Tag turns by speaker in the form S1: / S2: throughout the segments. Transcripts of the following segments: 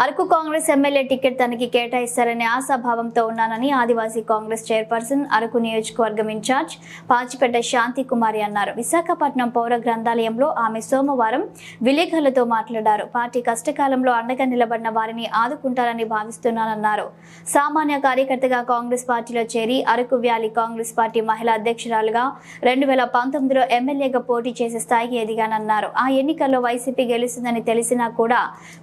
S1: Araku Congress MLA ticket తనకి కేటాయిస్తారనే ఆశాభావంతో ఉన్నానని ఆదివాసీ Congress chairperson Araku నియోజకవర్గం ఇన్ఛార్జ్ పాచిపెట్ట శాంతి కుమారి అన్నారు. విశాఖపట్నం పౌర గ్రంథాలయంలో ఆమె సోమవారం విలేకరులతో మాట్లాడారు. పార్టీ కష్టకాలంలో అండగా నిలబడిన వారిని ఆదుకుంటారని భావిస్తున్నానన్నారు. సామాన్య కార్యకర్తగా కాంగ్రెస్ పార్టీలో చేరి అరకు వ్యాలీ కాంగ్రెస్ పార్టీ మహిళా అధ్యక్షురాలుగా రెండు వేల పంతొమ్మిదిలో ఎమ్మెల్యేగా పోటీ చేసే స్థాయికి ఎదిగానన్నారు. ఆ ఎన్నికల్లో వైసీపీ గెలుస్తుందని తెలిసినా కూడా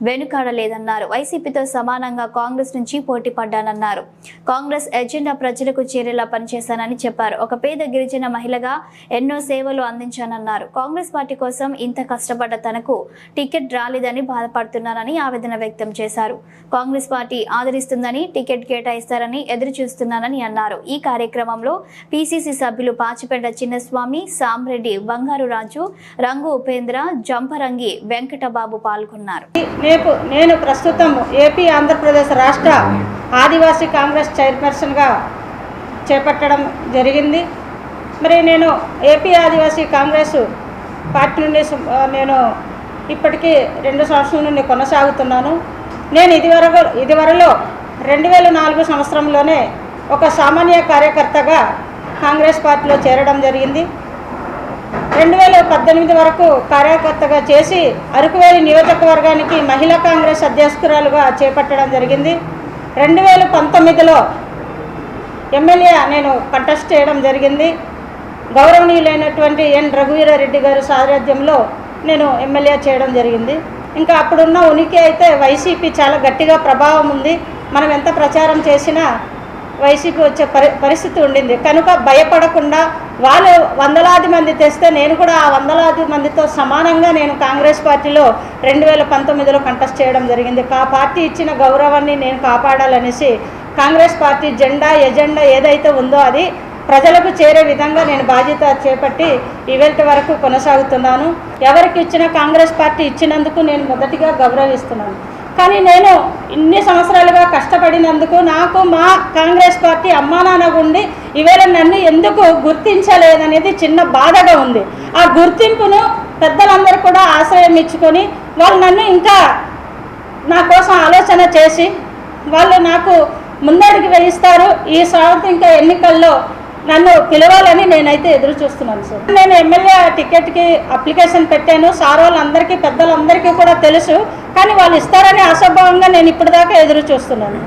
S1: వెనుకాడలేదన్నారు. వైసీపీతో సమానంగా కాంగ్రెస్ నుంచి పోటీ పడ్డానన్నారు. కాంగ్రెస్ ఎజెండా ప్రజలకు చేరేలా పనిచేశానని చెప్పారు. ఒక పేద గిరిజన మహిళగా ఎన్నో సేవలు అందించానన్నారు. కాంగ్రెస్ పార్టీ కోసం ఇంత కష్టపడ్డ తనకు టికెట్ రాలేదని బాధపడుతున్నానని ఆవేదన వ్యక్తం చేశారు. కాంగ్రెస్ పార్టీ ఆదరిస్తుందని టికెట్ కేటాయిస్తారని ఎదురు చూస్తున్నానని అన్నారు. ఈ కార్యక్రమంలో పిసిసి సభ్యులు పాచిపెడ్డ చిన్నస్వామి సాంరెడ్డి బంగారు రాజు రంగు ఉపేంద్ర జంపరంగి వెంకటబాబు పాల్గొన్నారు.
S2: నేను ప్రస్తుతం ప్రస్తుతం ఏపీ ఆంధ్రప్రదేశ్ రాష్ట్ర ఆదివాసీ కాంగ్రెస్ చైర్పర్సన్గా చేపట్టడం జరిగింది. మరి నేను ఏపీ ఆదివాసీ కాంగ్రెస్ పార్టీ నుండి నేను ఇప్పటికీ రెండు సంవత్సరాల నుండి కొనసాగుతున్నాను. నేను ఇదివరకు ఇదివరలో రెండు వేల నాలుగు సంవత్సరంలోనే ఒక సామాన్య కార్యకర్తగా కాంగ్రెస్ పార్టీలో చేరడం జరిగింది. రెండు వేల పద్దెనిమిది వరకు కార్యకర్తగా చేసి అరకువేలి నియోజకవర్గానికి మహిళా కాంగ్రెస్ అధ్యక్షురాలుగా చేపట్టడం జరిగింది. రెండు వేల పంతొమ్మిదిలో ఎమ్మెల్యే నేను కంటెస్ట్ చేయడం జరిగింది. గౌరవనీయులైనటువంటి ఎన్ రఘువీరారెడ్డి గారి సారథ్యంలో నేను ఎమ్మెల్యే చేయడం జరిగింది. ఇంకా అప్పుడున్న ఉనికి అయితే వైసీపీ చాలా గట్టిగా ప్రభావం ఉంది. మనం ఎంత ప్రచారం చేసినా వైసీపీ వచ్చే పరి పరిస్థితి ఉండింది. కనుక భయపడకుండా వాళ్ళు వందలాది మంది తెస్తే నేను కూడా ఆ వందలాది మందితో సమానంగా నేను కాంగ్రెస్ పార్టీలో రెండు వేల పంతొమ్మిదిలో కంటెస్ట్ చేయడం జరిగింది. ఆ పార్టీ ఇచ్చిన గౌరవాన్ని నేను కాపాడాలనేసి కాంగ్రెస్ పార్టీ జెండా ఎజెండా ఏదైతే ఉందో అది ప్రజలకు చేరే విధంగా నేను బాధ్యత చేపట్టి ఈవెల్ట్ వరకు కొనసాగుతున్నాను. ఎవరికి ఇచ్చిన కాంగ్రెస్ పార్టీ ఇచ్చినందుకు నేను మొదటిగా గౌరవిస్తున్నాను. కానీ నేను ఇన్ని సంవత్సరాలుగా కష్టపడినందుకు నాకు మా కాంగ్రెస్ పార్టీ అమ్మానాన్న ఉండి ఈవేళ నన్ను ఎందుకు గుర్తించలేదనేది చిన్న బాధగా ఉంది. ఆ గుర్తింపును పెద్దలందరూ కూడా ఆశ్రయం ఇచ్చుకొని వాళ్ళు నన్ను ఇంకా నా కోసం ఆలోచన చేసి వాళ్ళు నాకు ముందడికి వేయిస్తారు. ఈ సంవత్సరం ఇంకా ఎన్నికల్లో నన్ను పిలవాలని నేనైతే ఎదురు చూస్తున్నాను సార్. నేను ఎమ్మెల్యే టికెట్కి అప్లికేషన్ పెట్టాను. సార్ వాళ్ళందరికీ పెద్దలందరికీ కూడా తెలుసు. కానీ వాళ్ళు ఇస్తారని అసభావంగా నేను ఇప్పటిదాకా ఎదురు చూస్తున్నాను.